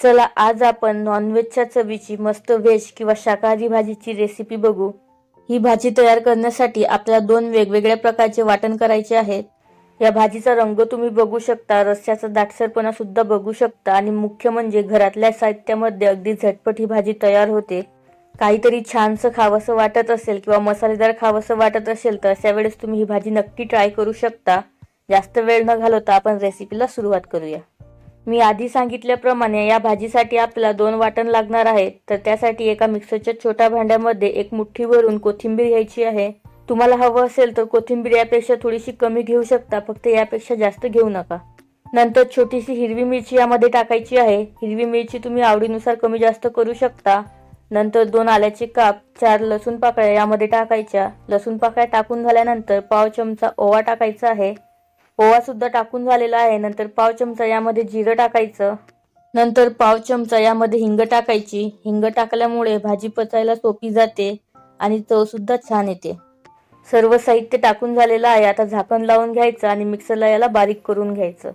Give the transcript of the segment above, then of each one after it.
चला आज आपण नॉनव्हेजच्या चवीची मस्त व्हेज किंवा शाकाहारी भाजीची रेसिपी बघू. ही भाजी तयार करण्यासाठी आपल्याला दोन वेगवेगळ्या प्रकारचे वाटण करायचे आहेत. या भाजीचा रंग तुम्ही बघू शकता रस्स्याचा दाटसरपणा सुद्धा बघू शकता आणि मुख्य म्हणजे घरातल्या साहित्यामध्ये अगदी झटपट ही भाजी तयार होते. काहीतरी छानसं खावंसं वाटत असेल किंवा मसालेदार खावंसं वाटत असेल तर अशा वेळेस तुम्ही ही भाजी नक्की ट्राय करू शकता. जास्त वेळ न घालवता आपण रेसिपीला सुरुवात करूया. मी आधी सांगितल्याप्रमाणे या भाजीसाठी आपल्याला दोन वाटण लागणार आहेत तर त्यासाठी एका मिक्सरच्या छोट्या भांड्यामध्ये एक मुठ्ठी भरून कोथिंबीर घ्यायची आहे. तुम्हाला हवं असेल तर कोथिंबीर यापेक्षा थोडीशी कमी घेऊ शकता फक्त यापेक्षा जास्त घेऊ नका. नंतर छोटीशी हिरवी मिरची यामध्ये टाकायची आहे. हिरवी मिरची तुम्ही आवडीनुसार कमी जास्त करू शकता. नंतर दोन आल्याचे काप चार लसूण पाकळ्या यामध्ये टाकायच्या. लसूण पाकळ्या टाकून झाल्यानंतर पाव चमचा ओवा टाकायचा आहे. ओवा सुद्धा टाकून झालेला आहे. नंतर पाव चमचा यामध्ये जिरं टाकायचं. नंतर पाव चमचा यामध्ये हिंग टाकायची. हिंग टाकल्यामुळे भाजी पचायला सोपी जाते आणि चव सुद्धा छान येते. सर्व साहित्य टाकून झालेलं आहे. आता झाकण लावून घ्यायचं आणि मिक्सरला याला बारीक करून घ्यायचं.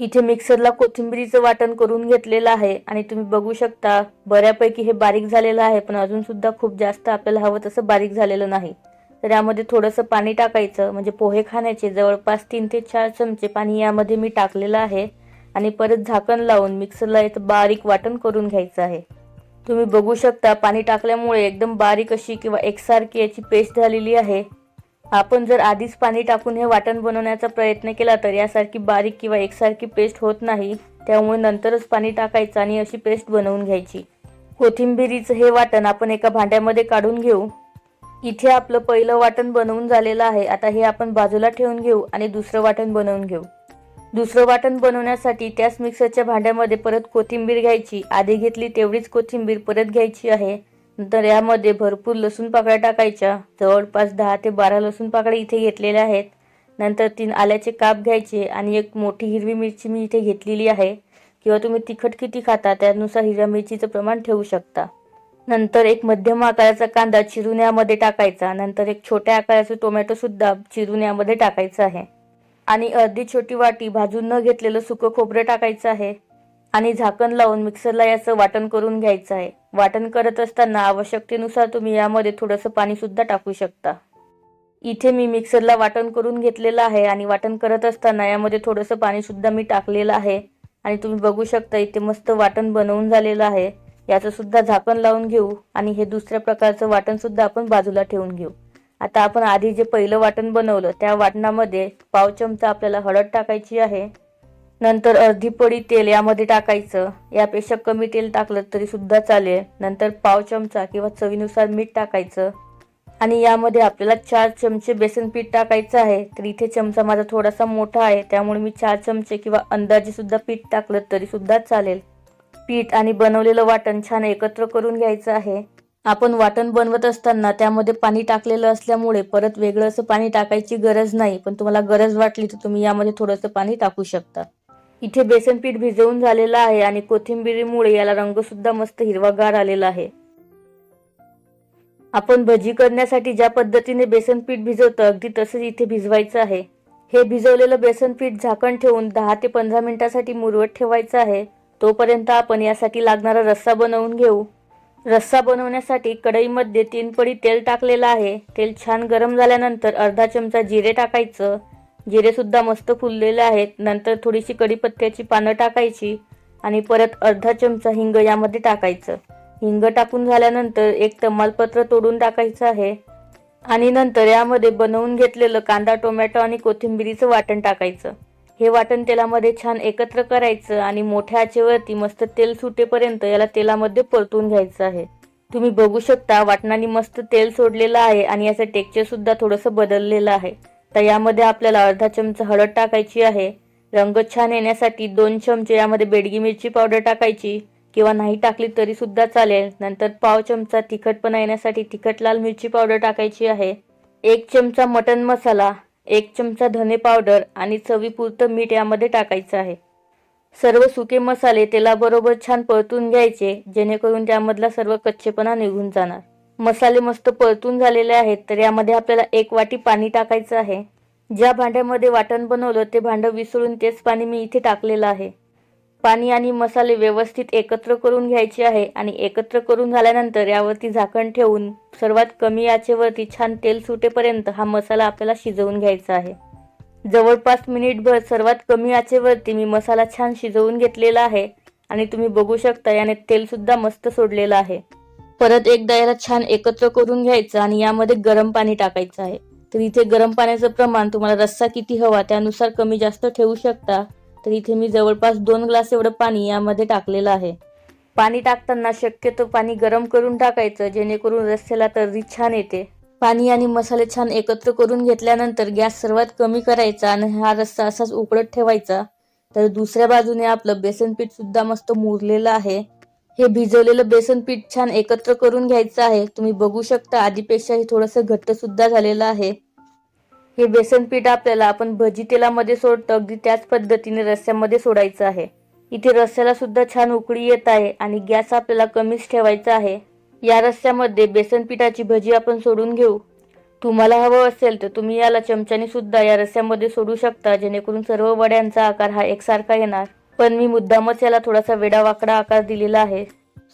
इथे मिक्सरला कोथिंबीरीचं वाटण करून घेतलेलं आहे आणि तुम्ही बघू शकता बऱ्यापैकी हे बारीक झालेलं आहे पण अजून सुद्धा खूप जास्त आपल्याला हवं तसं बारीक झालेलं नाही. तर यामध्ये थोडंसं पाणी टाकायचं म्हणजे पोहे खाण्याचे जवळपास तीन ते चार चमचे पाणी यामध्ये मी टाकलेलं आहे. आणि परत झाकण लावून मिक्सरला याचं बारीक वाटण करून घ्यायचं आहे. तुम्ही बघू शकता पाणी टाकल्यामुळे एकदम बारीक अशी किंवा एकसारखी याची पेस्ट झालेली आहे. आपण जर आधीच पाणी टाकून हे वाटण बनवण्याचा प्रयत्न केला तर यासारखी बारीक किंवा एकसारखी पेस्ट होत नाही. त्यामुळे नंतरच पाणी टाकायचं आणि अशी पेस्ट बनवून घ्यायची. कोथिंबिरीचं हे वाटण आपण एका भांड्यामध्ये काढून घेऊ. इथे आपलं पहिलं वाटण बनवून झालेलं आहे. आता हे आपण बाजूला ठेवून घेऊ आणि दुसरं वाटण बनवून घेऊ. दुसरं वाटण बनवण्यासाठी त्याच मिक्सरच्या भांड्यामध्ये परत कोथिंबीर घ्यायची. आधी घेतली तेवढीच कोथिंबीर परत घ्यायची आहे. नंतर यामध्ये भरपूर लसूण पाकळ्या टाकायच्या. जवळपास दहा ते बारा लसूण पाकळ्या इथे घेतलेल्या आहेत. नंतर तीन आल्याचे काप घ्यायचे आणि एक मोठी हिरवी मिरची मी इथे घेतलेली आहे. किंवा तुम्ही तिखट किती खाता त्यानुसार हिरव्या मिरचीचं प्रमाण ठेवू शकता. नंतर एक मध्यम आकाराचा कांदा चिरून यामध्ये टाकायचा. नंतर एक छोट्या आकाराचं टोमॅटो सुद्धा चिरून यामध्ये टाकायचं आहे. आणि अर्धी छोटी वाटी भाजून न घेतलेलं सुकं खोबरं टाकायचं आहे. आणि झाकण लावून मिक्सरला याचं वाटण करून घ्यायचं आहे. वाटण करत असताना आवश्यकतेनुसार तुम्ही यामध्ये थोडंसं पाणी सुद्धा टाकू शकता. इथे मी मिक्सरला वाटण करून घेतलेलं आहे आणि वाटण करत असताना यामध्ये थोडंसं पाणी सुद्धा मी टाकलेलं आहे. आणि तुम्ही बघू शकता इथे मस्त वाटण बनवून झालेलं आहे. याचं सुद्धा झाकण लावून घेऊ आणि हे दुसऱ्या प्रकारचं वाटण सुद्धा आपण बाजूला ठेवून घेऊ. आता आपण आधी जे पहिलं वाटण बनवलं त्या वाटणामध्ये पाव चमचा आपल्याला हळद टाकायची आहे. नंतर अर्धी पडी तेल यामध्ये टाकायचं. यापेक्षा कमी तेल टाकलं तरी सुद्धा चालेल. नंतर पाव चमचा किंवा चवीनुसार मीठ टाकायचं. आणि यामध्ये आपल्याला चार चमचे बेसन पीठ टाकायचं आहे. तर इथे चमचा माझा थोडासा मोठा आहे त्यामुळे मी चार चमचे किंवा अंदाजे सुद्धा पीठ टाकलं तरी सुद्धा चालेल. पीठ आणि बनवलेलं वाटण छान एकत्र करून घ्यायचं आहे. आपण वाटण बनवत असताना त्यामध्ये पाणी टाकलेलं असल्यामुळे परत वेगळं असं पाणी टाकायची गरज नाही पण तुम्हाला गरज वाटली तर तुम्ही यामध्ये थोडंसं पाणी टाकू शकता. इथे बेसन पीठ भिजवून झालेलं आहे आणि कोथिंबिरीमुळे याला रंग सुद्धा मस्त हिरवागार आलेला आहे. आपण भजी करण्यासाठी ज्या पद्धतीने बेसन पीठ भिजवतं अगदी तसंच इथे भिजवायचं आहे. हे भिजवलेलं बेसन पीठ झाकण ठेवून दहा ते पंधरा मिनिटासाठी मुरवत ठेवायचं आहे. तोपर्यंत आपण यासाठी लागणारा रस्सा बनवून घेऊ. रस्सा बनवण्यासाठी कढईमध्ये तीन पडी तेल टाकलेलं आहे. तेल छान गरम झाल्यानंतर अर्धा चमचा जिरे टाकायचं. जिरेसुद्धा मस्त फुललेले आहेत. नंतर थोडीशी कढीपत्त्याची पानं टाकायची आणि परत अर्धा चमचा हिंग यामध्ये टाकायचं. हिंग टाकून झाल्यानंतर एक तमालपत्र तोडून टाकायचं आहे. आणि नंतर यामध्ये बनवून घेतलेलं कांदा टोमॅटो आणि कोथिंबिरीचं वाटण टाकायचं. हे वाटण तेलामध्ये छान एकत्र करायचं आणि मोठ्या आचेवरती मस्त तेल सुटेपर्यंत याला तेलामध्ये परतून घ्यायचं आहे. तुम्ही बघू शकता वाटणाने मस्त तेल सोडलेलं आहे आणि याचं टेक्चर सुद्धा थोडंसं बदललेलं आहे. तर यामध्ये आपल्याला अर्धा चमचा हळद टाकायची आहे. रंग छान येण्यासाठी दोन चमचे यामध्ये बेडगी मिरची पावडर टाकायची किंवा नाही टाकली तरी सुद्धा चालेल. नंतर पाव चमचा तिखटपणा येण्यासाठी तिखट लाल मिरची पावडर टाकायची आहे. एक चमचा मटन मसाला एक चमचा धने पावडर आणि चवीपुरतं मीठ यामध्ये टाकायचं आहे. सर्व सुके मसाले तेलाबरोबर छान परतून घ्यायचे जेणेकरून त्यामधला सर्व कच्चेपणा निघून जाणार. मसाले मस्त परतून झालेले आहेत तर यामध्ये आपल्याला एक वाटी पाणी टाकायचं आहे. ज्या भांड्यामध्ये वाटण बनवलं ते भांडं विसळून तेच पाणी मी इथे टाकलेलं आहे. पाणी आणि मसाले व्यवस्थित एकत्र करून घ्यायचे आहे आणि एकत्र करून झाल्यानंतर यावरती झाकण ठेवून सर्वात कमी आचेवरती छान तेल सुटेपर्यंत हा मसाला आपल्याला शिजवून घ्यायचा आहे. जवळपास मिनिटभर सर्वात कमी आचेवरती मी मसाला छान शिजवून घेतलेला आहे आणि तुम्ही बघू शकता याने तेलसुद्धा मस्त सोडलेलं आहे. परत एकदा याला छान एकत्र करून घ्यायचं आणि यामध्ये गरम पाणी टाकायचं आहे. तर इथे गरम पाण्याचं प्रमाण तुम्हाला रस्सा किती हवा त्यानुसार कमी जास्त ठेवू शकता. तर इथे मी जवळपास दोन ग्लास एवढं पाणी यामध्ये टाकलेलं आहे. पाणी टाकताना शक्यतो पाणी गरम करून टाकायचं जेणेकरून रस्स्याला तर्री छान येते. पाणी आणि मसाले छान एकत्र करून घेतल्यानंतर गॅस सर्वात कमी करायचा आणि हा रस्सा असाच उकळत ठेवायचा. तर दुसऱ्या बाजूने आपलं बेसन पीठ सुद्धा मस्त मुरलेलं आहे. हे भिजवलेलं बेसन पीठ छान एकत्र करून घ्यायचं आहे. तुम्ही बघू शकता आधीपेक्षा हे थोडंसं घट्ट सुद्धा झालेलं आहे. हे बेसन पीठ आपल्याला आपण भजी तेलामध्ये सोडतो. अगदी त्याच पद्धतीने रस्स्यामध्ये सोडायचं आहे. इथे रस्स्याला सुद्धा छान उकळी येत आहे आणि गॅस आपल्याला कमीच ठेवायचा आहे. या रस्स्यामध्ये बेसन पिठाची भजी आपण सोडून घेऊ. तुम्हाला हवं असेल तर तुम्ही याला चमच्याने सुद्धा या रस्स्यामध्ये सोडू शकता. जेणेकरून सर्व वड्यांचा आकार हा एकसारखा येणार. पण मी मुद्दामच याला थोडासा वेडावाकडा आकार दिलेला आहे.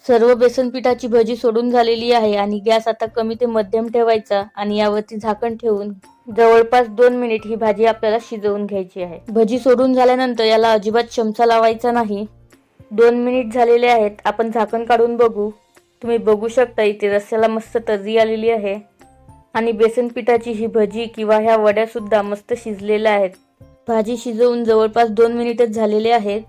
सर्व बेसन पिठाची भजी सोडून झालेली आहे आणि गॅस आता कमी ते मध्यम ठेवायचा आणि यावरती झाकण ठेवून जवळपास दोन मिनिट ही भाजी आपल्याला शिजवून घ्यायची आहे. भजी सोडून झाल्यानंतर याला अजिबात चमचा लावायचा नाही. दोन मिनिट झालेले आहेत. आपण झाकण काढून बघू. तुम्ही बघू शकता इथे रस्स्याला मस्त तर्री आलेली आहे. आणि बेसन पिठाची ही भजी किंवा ह्या वड्या सुद्धा मस्त शिजलेल्या आहेत. भाजी शिजवून जवळपास दोन मिनिटच झालेले आहेत.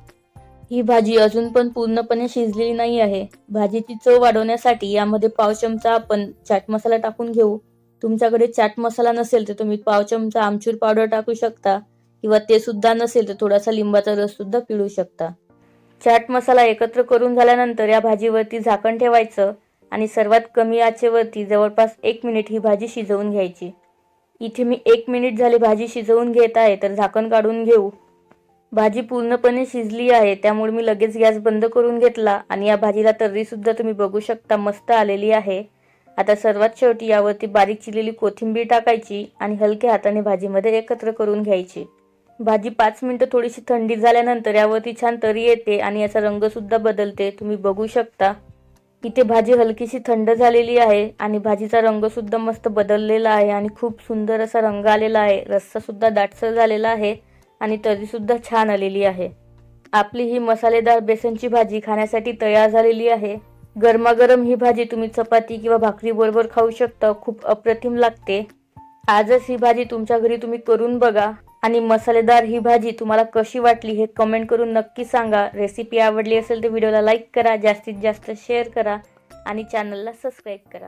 ही भाजी अजून पण पूर्णपणे शिजलेली नाही आहे. भाजीची चव वाढवण्यासाठी यामध्ये पाव चमचा आपण चाट मसाला टाकून घेऊ. तुमच्याकडे चाट मसाला नसेल तर तुम्ही पाव चमचा आमचूर पावडर टाकू शकता किंवा ते सुद्धा नसेल तर थोडासा लिंबाचा रस सुद्धा पिळू शकता. चाट मसाला एकत्र करून झाल्यानंतर या भाजीवरती झाकण ठेवायचं आणि सर्वात कमी आचेवरती जवळपास एक मिनिट ही भाजी शिजवून घ्यायची. इथे मी एक मिनिट झाली भाजी शिजवून घेत आहे तर झाकण काढून घेऊ. भाजी पूर्णपणे शिजली आहे त्यामुळे मी लगेच गॅस बंद करून घेतला आणि या भाजीला तर्री सुद्धा तुम्ही बघू शकता मस्त आलेली आहे. आता सर्वात शेवटी यावरती बारीक चिरलेली कोथिंबीर टाकायची आणि हलक्या हाताने भाजीमध्ये एकत्र करून घ्यायची. भाजी पाच मिनिटं थोडीशी थंडी झाल्यानंतर यावरती छान तरी येते आणि याचा रंग सुद्धा बदलते. तुम्ही बघू शकता. इथे भाजी हलकीशी थंड झालेली आहे आणि भाजीचा रंग सुद्धा मस्त बदललेला आहे आणि खूप सुंदर असा रंग आलेला आहे. रस्सा सुद्धा दाटसर झालेला आहे आणि तरी सुद्धा छान आलेली आहे. आपली ही मसालेदार बेसनची भाजी खाण्यासाठी तयार झालेली आहे. गरमागरम ही भाजी तुम्ही चपाती किंवा भाकरी बरोबर खाऊ शकता. खूप अप्रतिम लागते. आजच ही भाजी तुमच्या घरी तुम्ही करून बघा. आणि मसालेदार ही भाजी तुम्हाला कशी वाटली हे कमेंट करून नक्की सांगा. रेसिपी आवडली असेल तर व्हिडिओला लाईक करा. जास्तीत जास्त शेअर करा. आणि चॅनलला सबस्क्राईब करा.